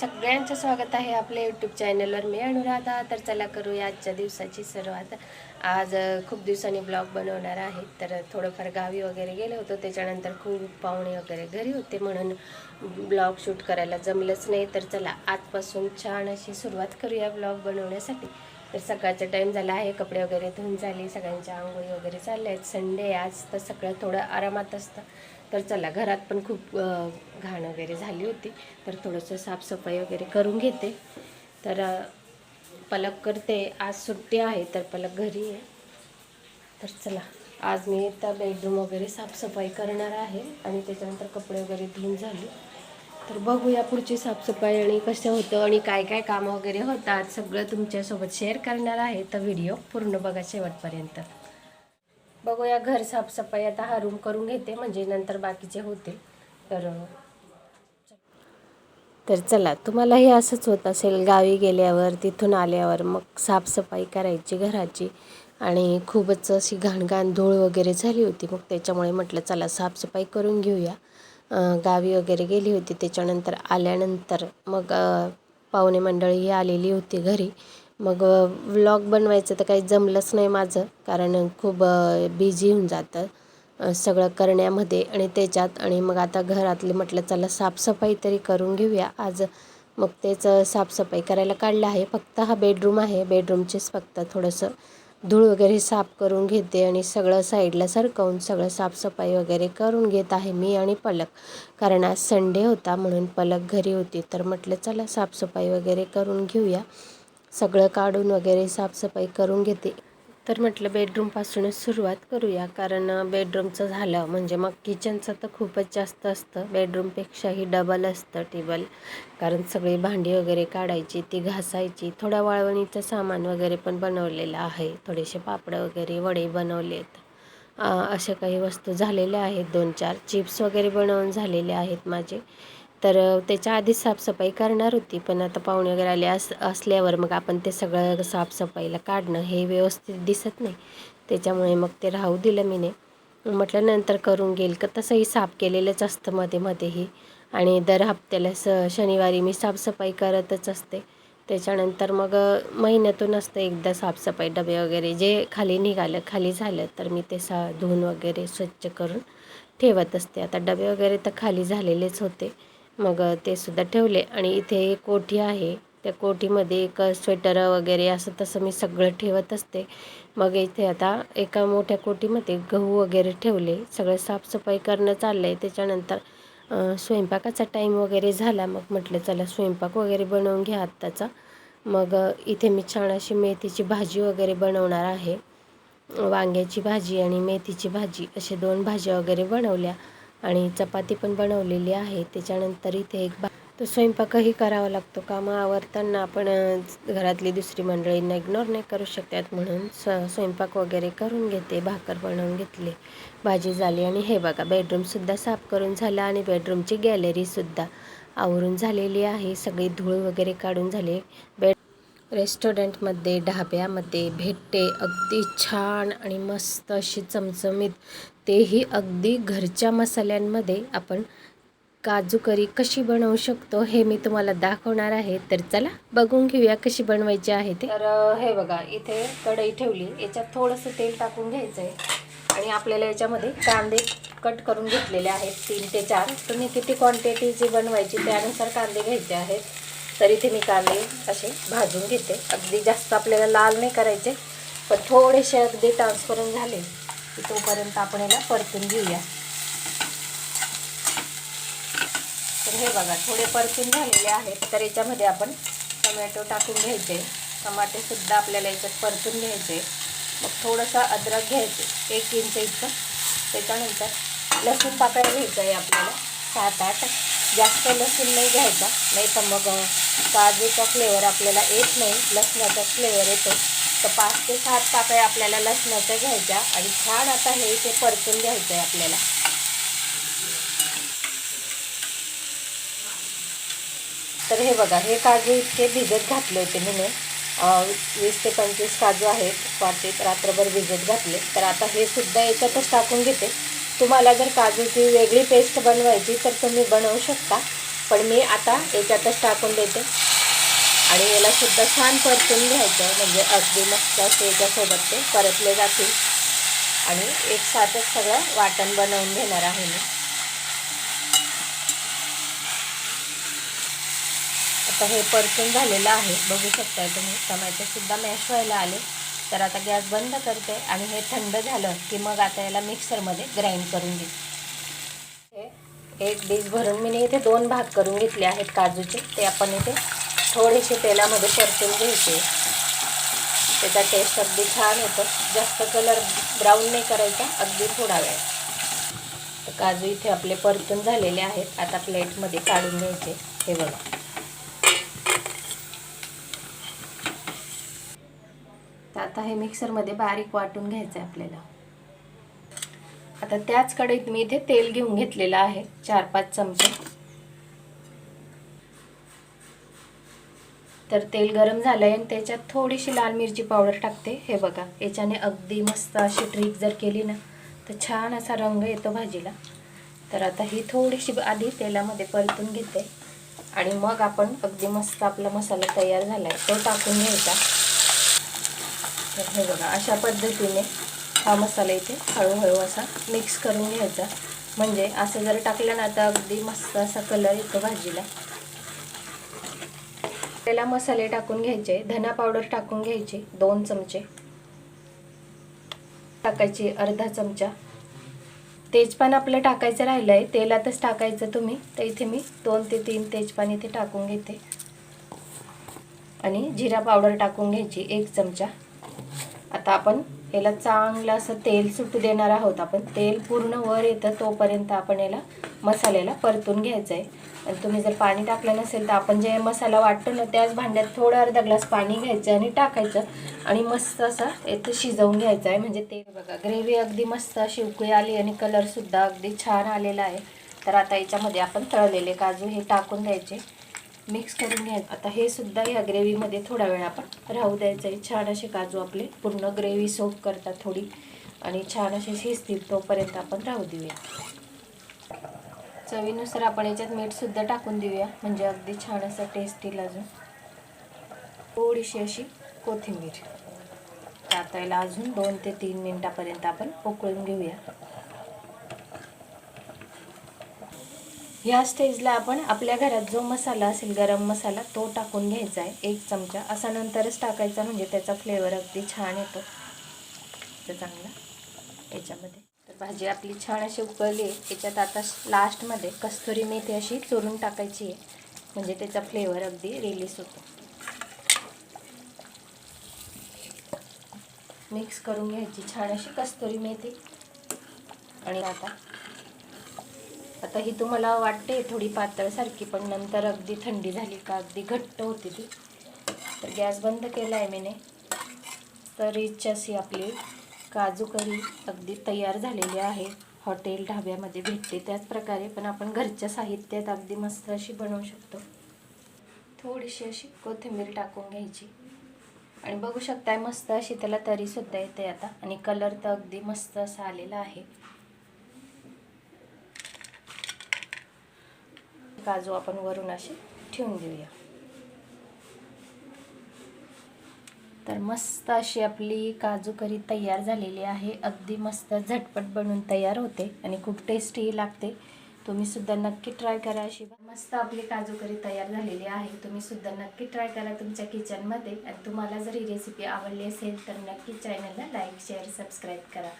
सगळ्यांचं स्वागत आहे आपल्या यूट्यूब चॅनलवर मी अनुराधा. तर चला करूया आजच्या दिवसाची सुरुवात. आज खूप दिवसांनी ब्लॉग बनवणार आहे. तर थोडंफार गावी वगैरे गेले होतो. त्याच्यानंतर खूप पाहुणे वगैरे घरी होते म्हणून ब्लॉग शूट करायला जमलंच नाही. तर चला आजपासून छान अशी सुरुवात करूया ब्लॉग बनवण्यासाठी. तर सकाळचा टाईम झाला आहे. कपडे वगैरे धुवून झाले. सगळ्यांच्या आंघोळी वगैरे चालल्या आहेत. संडे आज तर सगळं थोडं आरामात असतं. तर चला घरात पण खूप घाण वगैरे झाली होती. तर थोडंसं साफसफाई वगैरे करून घेते. तर पलक करते. आज सुट्टी आहे तर पलक घरी आहे. तर चला आज मी त्या बेडरूम वगैरे साफसफाई करणार आहे आणि त्याच्यानंतर कपडे वगैरे धुवून झाले. तर बघूया पुढची साफसफाई आणि कसं होतं आणि काय काय कामं वगैरे होतात. सगळं तुमच्यासोबत शेअर करणार आहे. तर व्हिडिओ पूर्ण बघा शेवटपर्यंत. बघूया घर साफसफाई आता हा रूम करून घेते म्हणजे नंतर बाकीचे होतील. तर तर चला तुम्हालाही असंच होत असेल गावी गेल्यावर तिथून आल्यावर मग साफसफाई करायची घराची. आणि खूपच अशी घाणघाण धूळ वगैरे झाली होती मग त्याच्यामुळे म्हटलं चला साफसफाई करून घेऊया. गावी वगैरे गेली होती त्याच्यानंतर आल्यानंतर मग पाहुणे मंडळी आलेली होती घरी. मग व्लॉग बनवायचं तर काही जमलंच नाही माझं कारण खूप बिझी होऊन जातं सगळं करण्यामध्ये आणि त्याच्यात. आणि मग आता घरातले म्हटलं चला साफसफाई तरी करून घेऊया. आज मग तेच साफसफाई करायला काढलं आहे. फक्त हा बेडरूम आहे. बेडरूमचेच फक्त थोडंसं धूळ वगैरे साफ करून घेते आणि सगळं साईडला सरकवून सगळं साफसफाई वगैरे करून घेत आहे मी आणि पलक. कारण आज संडे होता म्हणून पलक घरी होती. तर म्हटलं चला साफसफाई वगैरे करून घेऊया. सगळं काढून वगैरे साफसफाई करून घेते. तर म्हटलं बेडरूमपासूनच सुरुवात करूया. कारण बेडरूमचं झालं म्हणजे मग किचनचं तर खूपच जास्त असतं. बेडरूमपेक्षाही डबल असतं टेबल कारण सगळी भांडी वगैरे काढायची ती घासायची. थोडा वाळवणीचं सामान वगैरे पण बनवलेलं आहे. थोडेसे पापडं वगैरे वडे बनवलेत. अ, अशा काही वस्तू झालेल्या आहेत. दोन चार. चिप्स वगैरे बनवून झालेले आहेत माझे. तर त्याच्या आधी साफसफाई करणार होती पण आता पाहुणे वगैरे आले अस असल्यावर मग आपण ते सगळं साफसफाईला काढणं हे व्यवस्थित दिसत नाही. त्याच्यामुळे मग ते राहू दिलं मीने. म्हटलं नंतर करून घेईल का तसंही साफ केलेलंच असतं मध्ये मध्येही. आणि दर हप्त्याला स शनिवारी मी साफसफाई करतच असते. त्याच्यानंतर मग महिन्यातून असतं एकदा साफसफाई डबे वगैरे जे खाली निघालं खाली झालं तर मी ते सा धुवून वगैरे स्वच्छ करून ठेवत असते. आता डबे वगैरे तर खाली झालेलेच होते. मग ते सुद्धा ठेवले. आणि इथे एक कोठी आहे. त्या कोठीमध्ये एक स्वेटर वगैरे असं तसं मी सगळं ठेवत असते. मग इथे आता एका मोठ्या कोठीमध्ये गहू वगैरे ठेवले. सगळं साफसफाई करणं चाललं आहे त्याच्यानंतर स्वयंपाकाचा टाईम वगैरे झाला. मग म्हटलं चला स्वयंपाक वगैरे बनवून घ्या आत्ताचा. मग इथे मी छान अशी मेथीची भाजी वगैरे बनवणार आहे. वांग्याची भाजी आणि मेथीची भाजी असे दोन भाज्या वगैरे बनवल्या. आणि चपाती पण बनवलेली आहे. त्याच्यानंतर इथे एक बा तो स्वयंपाकही करावा लागतो. कामं आवरताना आपण घरातली दुसरी मंडळींना इग्नोर नाही करू शकतात म्हणून स स्वयंपाक वगैरे करून घेते. भाकर बनवून घेतली. भाजी झाली आणि हे बघा बेडरूमसुद्धा साफ करून झालं आणि बेडरूमची गॅलरीसुद्धा आवरून झालेली आहे. सगळी धूळ वगैरे काढून झाले. बेड रेस्टॉरंटमध्ये ढाब्यामध्ये भेटते. अगदी छान आणि मस्त अशी चमचमीत तेही अगदी घरच्या मसाल्यांमध्ये आपण काजू करी कशी बनवू शकतो हे मी तुम्हाला दाखवणार आहे. तर चला बघून घेऊया कशी बनवायची आहे ते. तर हे बघा इथे कढई ठेवली. याच्यात थोडंसं तेल टाकून घ्यायचं आहे आणि आपल्याला याच्यामध्ये कांदे कट करून घेतलेले आहेत तीन ते चार. तुम्ही किती क्वांटिटी जी बनवायची त्यानुसार कांदे घ्यायचे आहेत. तर इथे मी कांदे असे भाजून घेते. अगदी जास्त आपल्याला लाल नाही करायचे पण थोडेसे अगदी ट्रान्सपरंट झाले. की तोपर्यंत आपण याला परतून घेऊया. तर हे बघा थोडे परतून झालेले आहेत तर याच्यामध्ये आपण टमॅटो टाकून घ्यायचे. टमाटेसुद्धा आपल्याला याच्यात परतून घ्यायचे. मग थोडंसं अद्रक घ्यायचे एक इंच इतकं. त्याच्यानंतर लसूण पाकळ्या घ्यायचं आहे आपल्याला सात आठ. जास्त लसूण नाही घ्यायचा नाही तर मग काजूचा फ्लेवर आपल्याला येत नाही लसणाचा फ्लेवर येतो. तर पाच ते सात पाकळ्या आपल्याला लसणाच्या घ्यायच्या आणि छान आता हे इथे परतून घ्यायचं आहे आपल्याला. तर हे बघा हे काजू इतके भिजत घातले होते मी वीस ते पंचवीस काजू आहेत वाटीत रात्रभर भिजत घातले. तर आता हे सुद्धा याच्यातच टाकून घेते. तुम्हाला जर काजूची वेगळी पेस्ट बनवायची तर तुम्ही बनवू शकता. पण मी आता याच्यातच टाकून देते. आणि याला सुद्धा छान परतून घ्यायचं म्हणजे अगदी मस्त असे याच्यासोबत ते परतले जातील. आणि एक सगळं वाटण बनवून घेणार आहे मी. आता हे परतून झालेलं आहे. बघू शकताय तुम्ही टमॅटोसुद्धा मॅश व्हायला आले. तर आता गॅस बंद करते आणि हे थंड झालं की मग आता याला मिक्सरमध्ये ग्राइंड करून घेते. हे एक डिश भरून मी इथे दोन भाग करून घेतले आहेत काजूचे. ते आपण इथे थोडेसे तेलामध्ये परतून घ्यायचे. त्याचा टेस्ट अगदी छान येतो. जास्त कलर ब्राऊन नाही करायचा अगदी थोडा वेळ. तर काजू इथे आपले परतून झालेले आहेत. आता प्लेटमध्ये काढून घ्यायचे. हे बघा. आता हे मिक्सरमध्ये बारीक वाटून घ्यायचं आहे आपल्याला. आता त्याच कढईत मी इथे तेल घेऊन घेतलेलं आहे. चार पाच चमचे. तर तेल गरम झालं आहे आणि त्याच्यात थोडीशी लाल मिरची पावडर टाकते. हे बघा याच्याने अगदी मस्त अशी ट्रिक जर केली ना तर छान असा रंग येतो भाजीला. तर आता ही थोडीशी आधी तेलामध्ये परतून घेते. आणि मग आपण अगदी मस्त आपला मसाला तयार झाला आहे तो टाकून घ्यायचा. तर हे बघा अशा पद्धतीने हा मसाला इथे हळूहळू असा मिक्स करून घ्यायचा. म्हणजे असं जर टाकलं ना तर अगदी मस्त असा कलर येतो भाजीला. आपल्याला मसाले टाकून घ्यायचे धना पावडर टाकून घ्यायची दोन चमचे. टाकायची अर्धा चमचा. तेजपान आपलं टाकायचं राहिलं आहे तेलातच टाकायचं तुम्ही. तर इथे मी दोन ते तीन तेजपान इथे टाकून घेते. आणि जिरा पावडर टाकून घ्यायची एक चमचा. आता आपण याला चांगलं असं तेल सुटू देणार आहोत आपण. तेल पूर्ण वर येतं तोपर्यंत आपण याला मसाल्याला परतून घ्यायचं आहे आणि तुम्ही जर पाणी टाकलं नसेल तर आपण जे मसाला वाटतो ना त्याच भांड्यात थोडं अर्धा ग्लास पाणी घ्यायचं आणि टाकायचं आणि मस्त असं येथे शिजवून घ्यायचं आहे. म्हणजे ते बघा ग्रेव्ही अगदी मस्त अशी उकळी आली आणि कलरसुद्धा अगदी छान आलेला आहे. तर आता याच्यामध्ये आपण तळलेले काजू हे टाकून द्यायचे मिक्स करून घ्यायचं. आता हे सुद्धा या ग्रेव्हीमध्ये थोडा वेळ आपण राहू द्यायचं आहे. छान असे काजू आपले पूर्ण ग्रेव्ही सोप करतात थोडी आणि छान असे शिजतील तोपर्यंत आपण राहू देऊया. चवीनुसार आपण याच्यात मीठसुद्धा टाकून देऊया. म्हणजे अगदी छान असं टेस्ट येईल अजून. थोडीशी अशी कोथिंबीर. आता अजून दोन ते तीन मिनटापर्यंत आपण उकळून घेऊया. ह्या स्टेजला आपण आपल्या घरात जो मसाला असेल गरम मसाला तो टाकून घ्यायचा आहे. एक चमचा. असा नंतरच टाकायचा. म्हणजे त्याचा फ्लेवर अगदी छान येतो. तर चांगला याच्यामध्ये. भाजी आपली छान अशी उकळली आहे. त्याच्यात आता लास्टमध्ये कस्तुरी मेथी अशी चोरून टाकायची आहे. म्हणजे त्याचा फ्लेवर अगदी रिलीज होतो. मिक्स करून घ्यायची छान अशी कस्तुरी मेथी. आणि आता आता ही तुम्हाला वाटते थोडी पातळसारखी पण नंतर अगदी थंडी झाली का अगदी घट्ट होती ती. तर गॅस बंद केला आहे मीने. तर रिच अशी आपली काजू करी अगदी तयार झालेली आहे. हॉटेल ढाब्यामध्ये भेटते. त्याच प्रकारे पण आपण घरच्या साहित्यात अगदी मस्त अशी बनवू शकतो. थोडीशी अशी कोथिंबीर टाकून घ्यायची. आणि बघू शकताय मस्त अशी त्याला तरीसुद्धा येते आता. आणि कलर तर अगदी मस्त असा आलेला आहे. काजू आपण वरून असे ठेवून देऊया. तर मस्त अशी आपली काजू करी तयार झालेली आहे. अगदी मस्त झटपट बनून तयार होते आणि खूप टेस्टीही लागते. तुम्ही सुद्धा नक्की ट्राय करा. अशी मस्त आपली काजू करी तयार झालेली आहे. तुम्ही सुद्धा नक्की ट्राय करा तुमच्या किचनमध्ये आणि तुम्हाला जर ही रेसिपी आवडली असेल तर नक्की चॅनलला लाईक शेअर सबस्क्राईब करा.